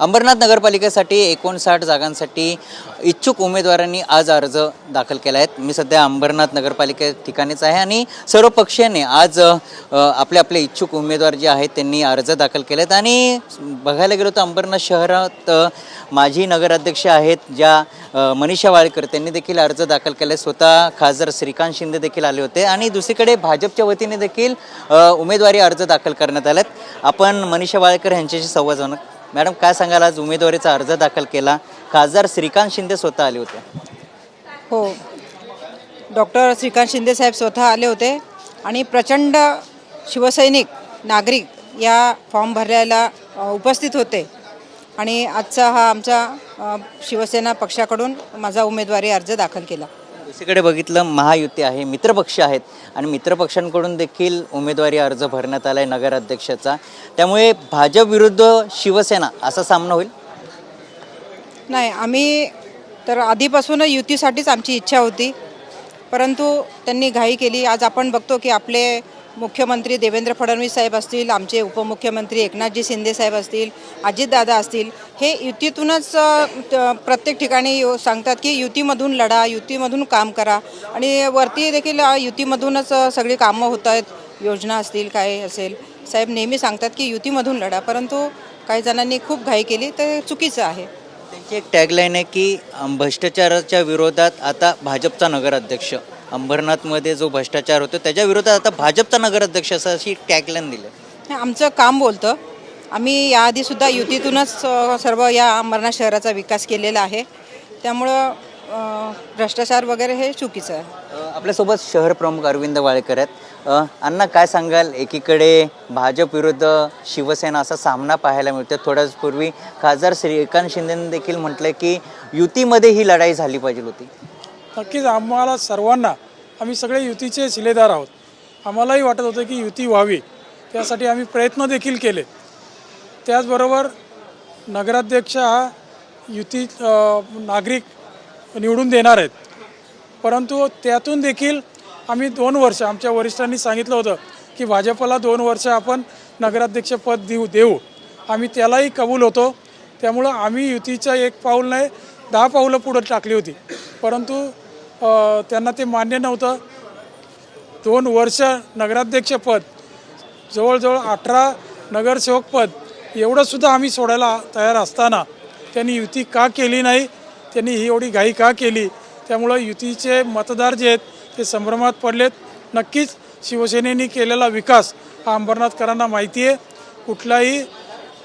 अंबरनाथ नगरपालिकेसाठी एकोणसाठ जागांसाठी इच्छुक उमेदवारांनी आज अर्ज दाखल केला आहेत मी सध्या अंबरनाथ नगरपालिके ठिकाणीच आहे आणि सर्व पक्षाने आज आपले आपले इच्छुक उमेदवार जे आहेत त्यांनी अर्ज दाखल केले आहेत आणि बघायला गेलो तर अंबरनाथ शहरात माजी नगराध्यक्ष आहेत ज्या मनीषा वाळकर त्यांनी देखील अर्ज दाखल केले. स्वतः खासदार श्रीकांत शिंदे देखील आले होते. आणि दुसरीकडे भाजपच्या वतीने देखील उमेदवारी अर्ज दाखल करण्यात आलेत. आपण मनीषा वाळकर यांच्याशी संवाद जाणू मॅडम काय सांगाल? आज उमेदवारीचा अर्ज दाखल केला. खासदार श्रीकांत शिंदे स्वतः आले होते. हो. डॉक्टर श्रीकांत शिंदे साहेब स्वतः आले होते आणि प्रचंड शिवसैनिक नागरिक या फॉर्म भरायला उपस्थित होते. आणि आजचा हा आमचा शिवसेना पक्षाकडून माझा उमेदवारी अर्ज दाखल केला. दुसरीकडे बघितलं महायुती आहे मित्रपक्ष आहेत आणि मित्रपक्षांकडून देखील उमेदवारी अर्ज भरण्यात आला आहे नगराध्यक्षाचा. त्यामुळे भाजप विरुद्ध शिवसेना असा सामना होईल? नाही आम्ही तर आधीपासून युतीसाठीच आमची इच्छा होती. परंतु त्यांनी घाई केली. आज आपण बघतो की आपले मुख्यमंत्री देवेंद्र फडणवीस साहेब असतील आमचे उपमुख्यमंत्री एकनाथजी शिंदे साहेब असतील अजितदादा असतील हे युतीतूनच प्रत्येक ठिकाणी यो सांगतात की युतीमधून लढा युतीमधून काम करा आणि वरती देखील युतीमधूनच सगळी कामं होत आहेत योजना असतील काय असेल. साहेब नेहमी सांगतात की युतीमधून लढा परंतु काही जणांनी खूप घाई केली तर चुकीचं आहे. त्यांची एक टॅगलाईन आहे की भ्रष्टाचाराच्या विरोधात आता भाजपचा नगराध्यक्ष. अंबरनाथमध्ये जो भ्रष्टाचार होतो त्याच्या विरोधात आता भाजपचा नगराध्यक्ष असं अशी टॅगलाईन दिली. हे आमचं काम बोलतं. आम्ही याआधीसुद्धा युतीतूनच अ, सर्व या अंबरनाथ शहराचा विकास केलेला आहे. त्यामुळं अ, भ्रष्टाचार वगैरे हे चुकीचं आहे. आपल्यासोबत शहर प्रमुख अरविंद वाळकर आहेत. अ, अण्णा काय सांगाल? एकीकडे भाजप विरुद्ध शिवसेना असा सामना पाहायला मिळतो थोड्याच पूर्वी खासदार श्रीकांत शिंदेने देखील म्हटलं की युतीमध्ये ही लढाई झाली पाहिजे होती. नक्कीच आम्हाला सर्वांना आम्ही सगळे युतीचे शिलेदार आहोत. आम्हालाही वाटत होतं की युती व्हावी. त्यासाठी आम्ही प्रयत्न देखील केले. त्याचबरोबर नगराध्यक्ष हा युती नागरिक निवडून देणार आहेत. परंतु त्यातून देखील आम्ही दोन वर्ष आमच्या वरिष्ठांनी सांगितलं होतं की भाजपला दोन वर्ष आपण नगराध्यक्षपद देऊ देऊ. आम्ही त्यालाही कबूल होतो. त्यामुळं आम्ही युतीचं एक पाऊल नाही दहा पाऊलं पुढं टाकली होती. परंतु त्यांना ते मान्य नव्हतं. दोन वर्ष नगराध्यक्षपद जवळजवळ अठरा नगरसेवकपद एवढंसुद्धा आम्ही सोडायला तयार असताना त्यांनी युती का केली नाही त्यांनी ही एवढी घाई का केली त्यामुळं युतीचे मतदार जे आहेत ते संभ्रमात पडलेत. नक्कीच शिवसेनेने केलेला विकास हा अंबरनाथकरांना माहिती आहे. कुठलाही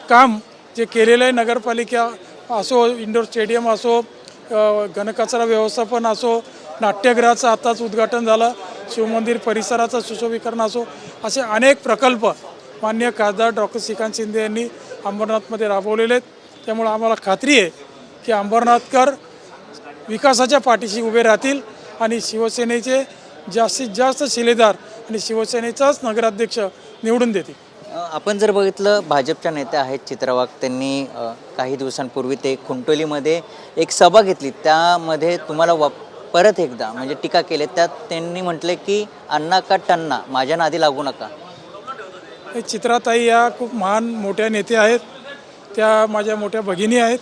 काम जे केलेलं आहे नगरपालिका असो इंडोर स्टेडियम असो घनकचरा व्यवस्थापन असो नाट्यगृहाचं आताच उद्घाटन झालं शिवमंदिर परिसराचं सुशोभीकरण असो असे अनेक प्रकल्प मान्य खासदार डॉक्टर श्रीकांत शिंदे यांनी अंबरनाथमध्ये राबवलेले आहेत. त्यामुळे आम्हाला खात्री आहे की अंबरनाथकर विकासाच्या पाठीशी उभे राहतील आणि शिवसेनेचे जास्तीत जास्त शिलेदार आणि शिवसेनेचाच नगराध्यक्ष निवडून देतील. आपण जर बघितलं भाजपच्या नेत्या आहेत चित्रा वाघ त्यांनी काही दिवसांपूर्वी ते खुंटोलीमध्ये एक सभा घेतली. त्यामध्ये तुम्हाला वा परत एकदा म्हणजे टीका केली. त्यात त्यांनी म्हटले की अण्णा का टन्ना? माझ्या नादी लागू नका. हे चित्राताई या खूप महान मोठ्या नेते आहेत. त्या माझ्या मोठ्या भगिनी आहेत.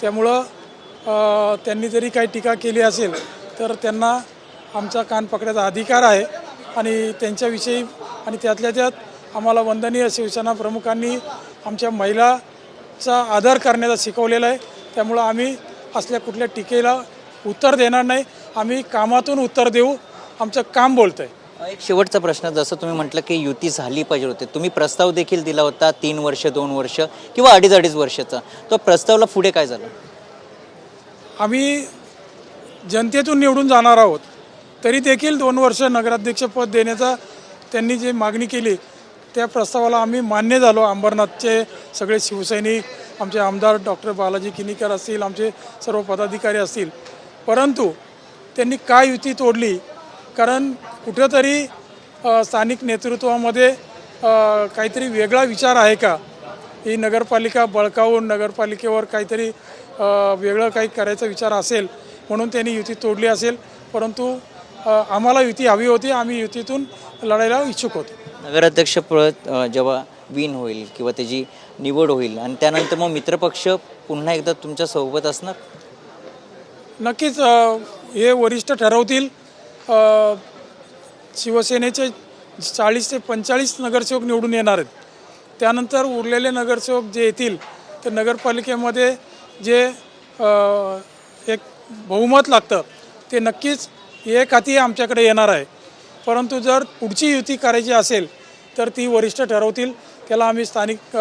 त्यामुळं त्यांनी जरी काही टीका केली असेल तर त्यांना आमचा कान पकडायचा अधिकार आहे. आणि त्यांच्याविषयी आणि त्यातल्या त्यात आम्हाला वंदनीय शिवसेना प्रमुखांनी आमच्या महिलाचा आदर करण्याचा शिकवलेला आहे. त्यामुळं आम्ही असल्या कुठल्या टीकेला उत्तर देणार नाही. आम्ही कामातून उत्तर देऊ. आमचं काम बोलतं आहे एक शेवटचा प्रश्न जसं तुम्ही म्हटलं की युती झाली पाहिजे होती तुम्ही प्रस्ताव देखील दिला होता तीन वर्ष दोन वर्ष किंवा अडीच अडीच वर्षाचा. तो प्रस्तावला पुढे काय झालं? आम्ही जनतेतून निवडून जाणार आहोत. तरी देखील दोन वर्ष नगराध्यक्षपद देण्याचा त्यांनी जी मागणी केली त्या प्रस्तावाला आम्ही मान्य झालो. अंबरनाथचे सगळे शिवसैनिक आमचे आमदार डॉक्टर बालाजी किनीकर असतील आमचे सर्व पदाधिकारी असतील. परंतु त्यांनी का युती तोडली? कारण कुठंतरी स्थानिक नेतृत्वामध्ये काहीतरी वेगळा विचार आहे का? ही नगरपालिका बळकावून नगरपालिकेवर काहीतरी वेगळं काही करायचा विचार असेल म्हणून त्यांनी युती तोडली असेल. परंतु आम्हाला युती हवी होती. आम्ही युतीतून लढायला इच्छुक होतो. नगराध्यक्षपद पळत जेव्हा विन होईल किंवा त्याची निवड होईल आणि त्यानंतर मग मित्रपक्ष पुन्हा एकदा तुमच्यासोबत असणार? नक्कीच हे वरिष्ठ ठरवतील. शिवसेनेचे चाळीस ते पंचेचाळीस नगरसेवक निवडून येणार आहेत. त्यानंतर उरलेले नगरसेवक जे येतील ते नगरपालिकेमध्ये जे एक बहुमत लागतं ते नक्कीच एक हाती आमच्याकडे येणार आहे. परंतु जर पुढची युती करायची असेल तर ती वरिष्ठ ठरवतील. त्याला आम्ही स्थानिक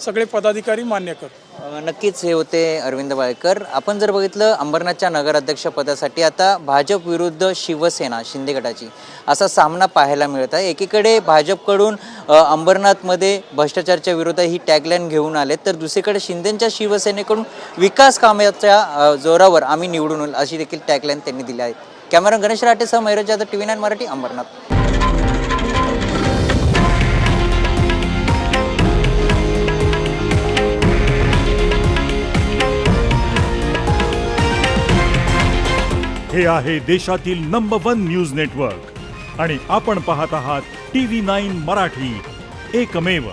सगळे पदाधिकारी मान्य करतो. नक्कीच हे होते अरविंद बाळकर आपण जर बघितलं अंबरनाथच्या नगराध्यक्षपदासाठी आता भाजप विरुद्ध शिवसेना शिंदे गटाची असा सामना पाहायला मिळत आहे. एकीकडे भाजपकडून अंबरनाथमध्ये भ्रष्टाचारच्या विरोधात ही टॅगलाईन घेऊन आले तर दुसरीकडे शिंदेच्या शिवसेनेकडून विकास कामाच्या जोरावर आम्ही निवडून अशी देखील टॅगलाईन त्यांनी दिली आहे. Camera Ganesh राटेसह Meraj Jadhav T V nine Marathi Ambarnath. हे आहे देशातील नंबर वन न्यूज नेटवर्क आणि आपण पाहत आहात टी व्ही नाईन मराठी. एकमेव.